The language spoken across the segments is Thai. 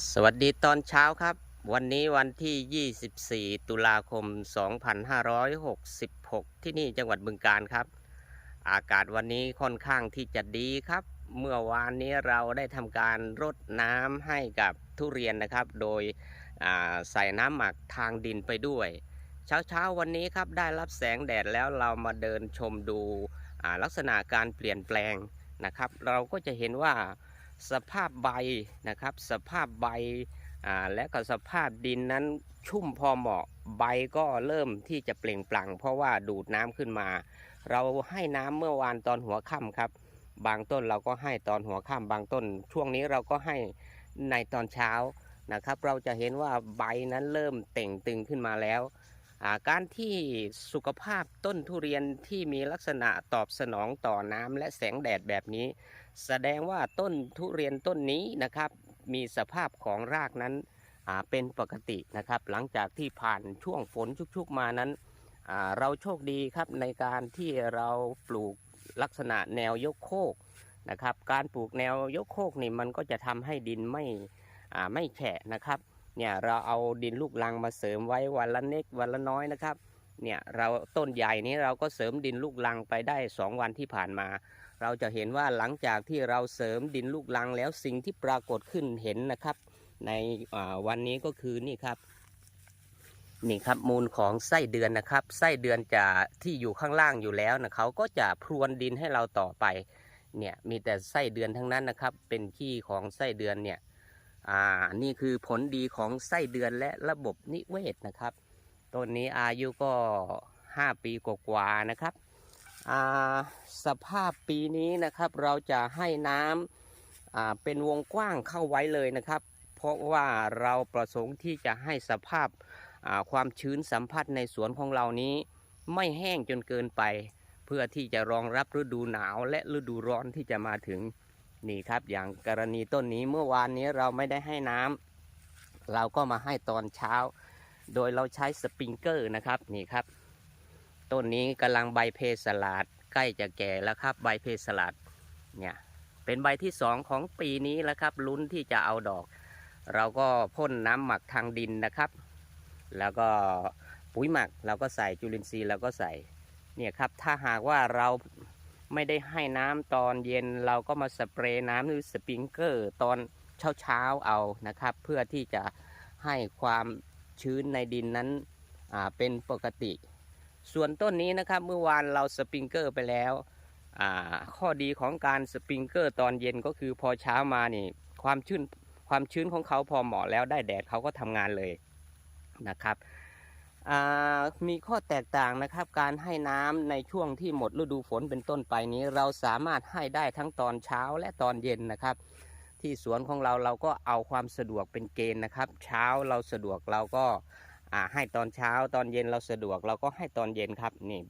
สวัสดีตอนเช้าครับ วันนี้วันที่ 24 ตุลาคม 2566 ที่นี่จังหวัดบึงการครับ อากาศวันนี้ค่อนข้างที่จะดีครับ เมื่อวานนี้เราได้ทำการรดน้ำให้กับทุเรียนนะครับ โดยใส่น้ำหมักทางดินไปด้วย เช้าเช้าวันนี้ครับได้รับแสงแดดแล้วเรามาเดินชมดูลักษณะการเปลี่ยนแปลงนะครับ เราก็จะเห็นว่า สภาพใบนะครับ สภาพใบและก็สภาพดินนั้นชุ่มพอเหมาะใบก็เริ่มที่จะเปล่งปลั่ง เพราะว่าดูดน้ำขึ้นมา เราให้น้ำเมื่อวานตอนหัวค่ำครับ บางต้นเราก็ให้ตอนหัวค่ำบางต้น ช่วงนี้เราก็ให้ในตอนเช้านะครับ เราจะเห็นว่าใบนั้นเริ่มเต่งตึงขึ้นมาแล้ว การที่สุขภาพต้นทุเรียนที่มีลักษณะตอบสนองต่อน้ำและแสงแดดแบบนี้ แสดงว่าต้นทุเรียนต้นนี้นะครับ มีสภาพของรากนั้นเป็นปกตินะครับ หลังจากที่ผ่านช่วงฝนชุกๆมานั้น เราโชคดีครับในการที่เราปลูกลักษณะแนวยกโคกนะครับ การปลูกแนวยกโคกนี่มันก็จะทำให้ดินไม่ไม่แฉะนะครับ เนี่ยเราเอาดินลูกลังมาเสริมไว้วันละเน็กวันละน้อยนะครับเนี่ยเราต้นใหญ่นี้เราก็เสริมดินลูกลังไปได้ 2 วันที่ผ่านมา เราจะเห็นว่าหลังจากที่เราเสริมดินลูกลังแล้วสิ่งที่ปรากฏขึ้นเห็นนะครับ ในวันนี้ก็คือนี่ครับนี่ครับมูลของไส้เดือนนะครับไส้เดือนจะที่อยู่ข้างล่างอยู่แล้วนะเขาก็จะพรวนดินให้เราต่อไปเนี่ยมีแต่ไส้เดือนทั้งนั้นนะครับ เป็นขี้ของไส้เดือนเนี่ย อ่านี่คือผลดีของไส้เดือนและระบบนิเวศนะครับต้นนี้อายุก็ 5 ปีกว่าๆนะครับอ่าสภาพปีนี้นะครับเราจะให้น้ำอ่าเป็นวงกว้างเข้าไว้เลยนะครับ เพราะว่าเราประสงค์ที่จะให้สภาพอ่าความชื้นสัมผัสในสวนของเรานี้ ไม่แห้งจนเกินไป เพื่อที่จะรองรับฤดูหนาวและฤดูร้อนที่จะมาถึง นี่ครับอย่างกรณีต้นนี้เมื่อวานนี้เราไม่ได้ให้น้ำเราก็มาให้ตอนเช้า โดยเราใช้สปริงเกอร์นะครับนี่ครับ ต้นนี้กำลังใบเพสลาดใกล้จะแก่แล้วครับใบเพสลาดเนี่ยเป็นใบที่สองของปีนี้แล้วครับลุ้นที่จะเอาดอก เราก็พ่นน้ำหมักทางดินนะครับ แล้วก็ปุ๋ยหมักเราก็ใส่จุลินทรีย์เราก็ใส่เนี่ยครับถ้าหากว่าเรา ไม่ได้ให้น้ำตอนเย็นเราก็มาสเปรย์น้ำหรือสปริงเกอร์ตอนเช้าๆเอานะครับ เพื่อที่จะให้ความชื้นในดินนั้นเป็นปกติ ส่วนต้นนี้นะครับเมื่อวานเราสปริงเกอร์ไปแล้วข้อดีของการสปริงเกอร์ตอนเย็นก็คือพอเช้ามานี่ความชื้นความชื้นของเขาพอเหมาะแล้วได้แดดเขาก็ทำงานเลยนะครับ มีข้อแตกต่างนะครับ การให้น้ำในช่วงที่หมดฤดูฝนเป็นต้นไปนี้ เราสามารถให้ได้ทั้งตอนเช้าและตอนเย็นนะครับ ที่สวนของเราเราก็เอาความสะดวกเป็นเกณฑ์นะครับ เช้าเราสะดวกเราก็ให้ตอนเช้าตอนเย็นเราสะดวกเราก็ให้ตอนเย็นครับนี่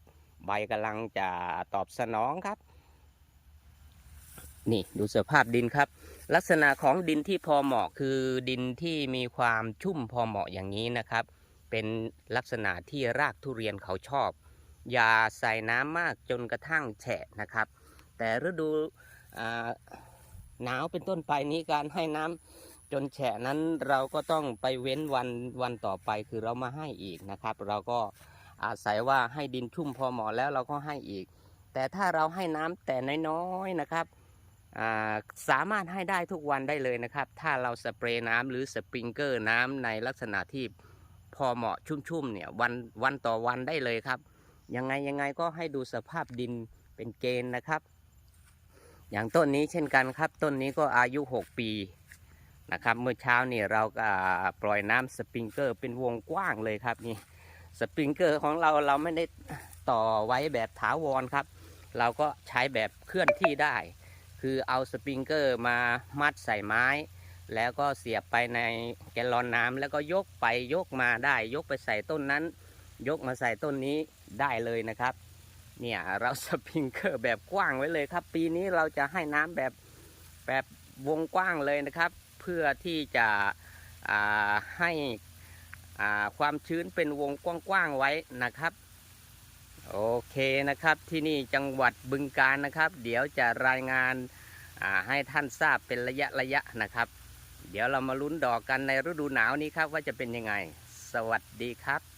ใบกำลังจะตอบสนองครับ นี่ดูสภาพดินครับ ลักษณะของดินที่พอเหมาะคือดินที่มีความชุ่มพอเหมาะอย่างนี้นะครับ เป็นลักษณะที่รากทุเรียนเขาชอบ อย่าใส่น้ำมากจนกระทั่งแฉะนะครับ แต่ฤดูหนาวเป็นต้นไปนี้การให้น้ำจนแฉะนั้นเราก็ต้องไปเว้นวันวันต่อไปคือเรามาให้อีกนะครับ เราก็อาศัยว่าให้ดินชุ่มพอเหมาะแล้วเราก็ให้อีก แต่ถ้าเราให้น้ำแต่น้อยๆนะครับาสามารถให้ได้ทุกวันได้เลยนะครับ ถ้าเราสเปรย์น้ำหรือสปริงเกอร์น้ำในลักษณะที่ พอเหมาะชุ่มๆเนี่ยวันวันต่อวันได้เลยครับ ยังไงยังไงก็ให้ดูสภาพดินเป็นเกณฑ์นะครับ อย่างต้นนี้เช่นกันครับ ต้นนี้ก็อายุ 6 ปีนะครับเมื่อเช้านี่เราก็ปล่อยน้ำสปริงเกอร์เป็นวงกว้างเลยครับนี่สปริงเกอร์ของเราเราไม่ได้ต่อไว้แบบถาวรครับ เราก็ใช้แบบเคลื่อนที่ได้ คือเอาสปริงเกอร์มามัดใส่ไม้ แล้วก็เสียบไปในแกลลอนน้ำแล้วก็ยกไปยกมาได้ ยกไปใส่ต้นนั้น ยกมาใส่ต้นนี้ได้เลยนะครับ เนี่ยเราสปริงเกอร์แบบกว้างไว้เลยครับ ปีนี้เราจะให้น้ำแบบแบบวงกว้างเลยนะครับ เพื่อที่จะให้ความชื้นเป็นวงกว้างๆไว้นะครับโอเคนะครับที่นี่จังหวัดบึงการนะครับ เดี๋ยวจะรายงานให้ท่านทราบเป็นระยะระยะนะครับ เดี๋ยวเรามาลุ้นดอกกันในฤดูหนาวนี้ครับว่าจะเป็นยังไง สวัสดีครับ